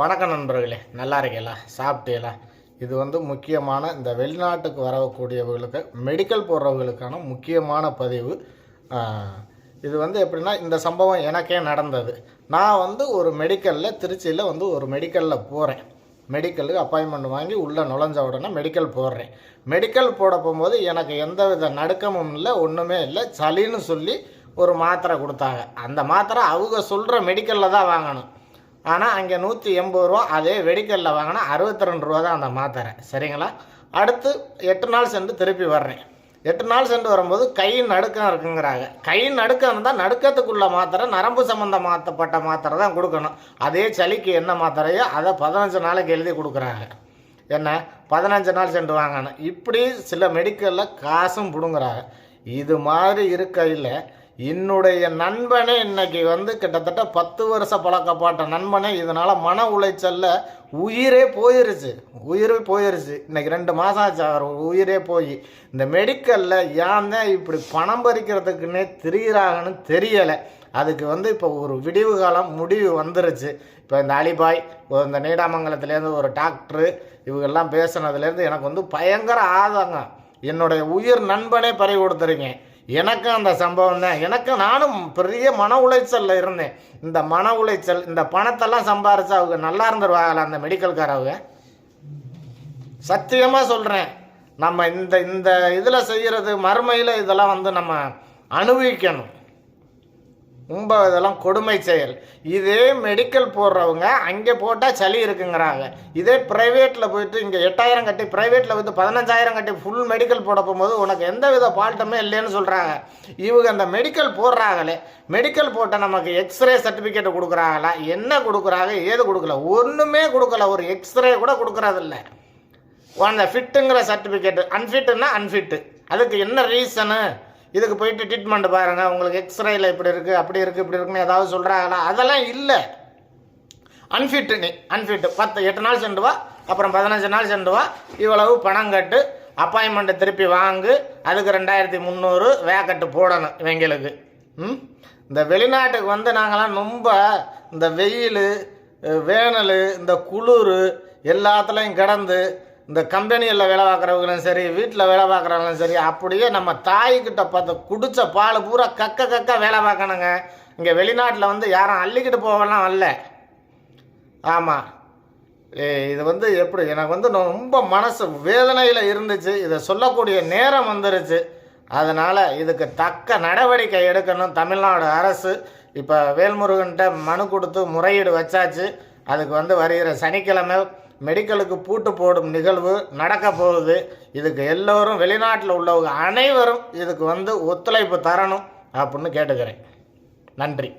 வணக்கம் நண்பர்களே நல்லா இருக்கீங்களா? சாப்பிட்டீங்களா? இது வந்து முக்கியமான இந்த வெளிநாட்டுக்கு வரக்கூடியவர்களுக்கு மெடிக்கல் போடுறவங்களுக்கான முக்கியமான பதிவு. இது வந்து எப்படின்னா இந்த சம்பவம் எனக்கே நடந்தது. நான் வந்து ஒரு மெடிக்கலில் திருச்சியில் வந்து ஒரு மெடிக்கலில் போகிறேன் மெடிக்கலுக்கு அப்பாயின்மெண்ட் வாங்கி உள்ளே நுழைஞ்ச உடனே மெடிக்கல் போடுறேன். மெடிக்கல் போட போகும்போது எனக்கு எந்தவித நடுக்கமும் இல்லை ஒன்றுமே இல்லை. சளின்னு சொல்லி ஒரு மாத்திரை கொடுத்தாங்க. அந்த மாத்திரை அவங்க சொல்கிற மெடிக்கலில் தான் வாங்கணும். ஆனால் அங்கே நூற்றி எண்பது ரூபா அதே வெடிக்கல்ல வாங்கினா அறுபத்தி ரெண்டு ரூபா தான் அந்த மாத்திரை. சரிங்களா? அடுத்து எட்டு நாள் சென்று திருப்பி வர்றேன். எட்டு நாள் சென்று வரும்போது கை நடுக்கம் இருக்குங்கிறாங்க. கை நடுக்கம் இருந்தால் நடுக்கத்துக்குள்ள மாத்திரை நரம்பு சம்மந்தமாக்கப்பட்ட மாத்திரை தான் கொடுக்கணும். அதே சளிக்கு என்ன மாத்திரையோ அதை பதினஞ்சு நாளைக்கு எழுதி கொடுக்குறாங்க. என்ன? பதினஞ்சு நாள் சென்று வாங்கணும். இப்படி சில மெடிக்கலில் காசும் பிடுங்குறாங்க. இது மாதிரி இருக்கையில் என்னுடைய நண்பனே இன்னைக்கு வந்து கிட்டத்தட்ட பத்து வருஷ பழக்கப்பட்ட நண்பனே. இதனால் மன உளைச்சலில் உயிரே போயிருச்சு. உயிரே போயிருச்சு. இன்னைக்கு ரெண்டு மாதம் ஆச்சு. அவர் உயிரே போய். இந்த மெடிக்கலில் ஏன் தான் இப்படி பணம் பறிக்கிறதுக்குன்னே திரியிறாங்கன்னு தெரியலை. அதுக்கு வந்து இப்போ ஒரு விடிவு காலம் முடிவு வந்துருச்சு. இப்போ இந்த அலிபாய் இந்த நீடாமங்கலத்துலேருந்து ஒரு டாக்டரு இவங்கெல்லாம் பேசுனதுலேருந்து எனக்கு வந்து பயங்கர ஆதங்கம். என்னுடைய உயிர் நண்பனே பறி கொடுத்துருங்க எனக்கும் அந்த சம்பவம் தான். எனக்கும் நானும் பெரிய மன உளைச்சலில் இருந்தேன். இந்த மன உளைச்சல் இந்த பணத்தெல்லாம் சம்பாரிச்சு அவங்க நல்லா இருந்துருவாங்களா அந்த மெடிக்கல்காரவங்க? சத்தியமாக சொல்கிறேன் நம்ம இந்த இந்த இதில் செய்கிறது மறுமையில் இதெல்லாம் வந்து நம்ம அனுபவிக்கணும். ரொம்ப இதெல்லாம் கொடுமை செயல். இதே மெடிக்கல் போடுறவங்க அங்கே போட்டால் சளி இருக்குங்கிறாங்க. இதே ப்ரைவேட்டில் போயிட்டு இங்கே எட்டாயிரம் கட்டி ப்ரைவேட்டில் போயிட்டு பதினஞ்சாயிரம் கட்டி ஃபுல் மெடிக்கல் போட போகும்போது உனக்கு எந்த வித ஃபால்ட்டுமே இல்லைன்னு சொல்கிறாங்க இவங்க அந்த மெடிக்கல் போடுறாங்களே மெடிக்கல் போட்ட நமக்கு எக்ஸ்ரே சர்டிஃபிகேட் கொடுக்குறாங்களா? என்ன கொடுக்குறாங்க? ஏது கொடுக்கல? ஒன்றுமே கொடுக்கல. ஒரு எக்ஸ்ரே கூட கொடுக்குறதில்ல. அந்த ஃபிட்டுங்கிற சர்டிஃபிகேட்டு அன்ஃபிட்டுன்னா அன்ஃபிட்டு அதுக்கு என்ன ரீசனு இதுக்கு போயிட்டு ட்ரீட்மெண்ட் பாருங்கள் உங்களுக்கு எக்ஸ்ரேயில் இப்படி இருக்குது அப்படி இருக்குது இப்படி இருக்குன்னு ஏதாவது சொல்கிறாங்களா அதெல்லாம் இல்லை. அன்ஃபிட்டு நீ அன்ஃபிட்டு பத்து எட்டு நாள் சென்று வா அப்புறம் பதினஞ்சு நாள் சென்று வா இவ்வளவு பணம் கட்டு அப்பாயின்மெண்ட்டை திருப்பி வாங்கு அதுக்கு ரெண்டாயிரத்தி முந்நூறு வேக்கட்டு போடணும் இவங்களுக்கு. ம்? இந்த வெளிநாட்டுக்கு வந்து நாங்களாம் ரொம்ப இந்த வெயில் வேனல் இந்த குளிர் எல்லாத்துலேயும் கிடந்து இந்த கம்பெனியில் வேலை பார்க்குறவங்களும் சரி வீட்டில் வேலை பார்க்குறவங்களும் சரி அப்படியே நம்ம தாய்கிட்ட பார்த்து குடித்த பால் பூரா கக்க கக்க வேலை பார்க்கணுங்க. இங்கே வெளிநாட்டில் வந்து யாரும் அள்ளிக்கிட்டு போகலாம் வரல ஆமாம் இது வந்து எப்படி? எனக்கு வந்து ரொம்ப மனசு வேதனையில் இருந்துச்சு. இதை சொல்லக்கூடிய நேரம் வந்துருச்சு. அதனால் இதுக்கு தக்க நடவடிக்கை எடுக்கணும். தமிழ்நாடு அரசு இப்போ வேல்முருகன்கிட்ட மனு கொடுத்து முறையீடு வச்சாச்சு. அதுக்கு வந்து வருகிற சனிக்கிழமை மெடிக்கலுக்கு பூட்டு போடும் நிகழ்வு நடக்க போகுது. இதுக்கு எல்லோரும் வெளிநாட்டில் உள்ளவங்க அனைவரும் இதுக்கு வந்து ஒத்துழைப்பு தரணும் அப்படின்னு கேட்டுக்கிறேன். நன்றி.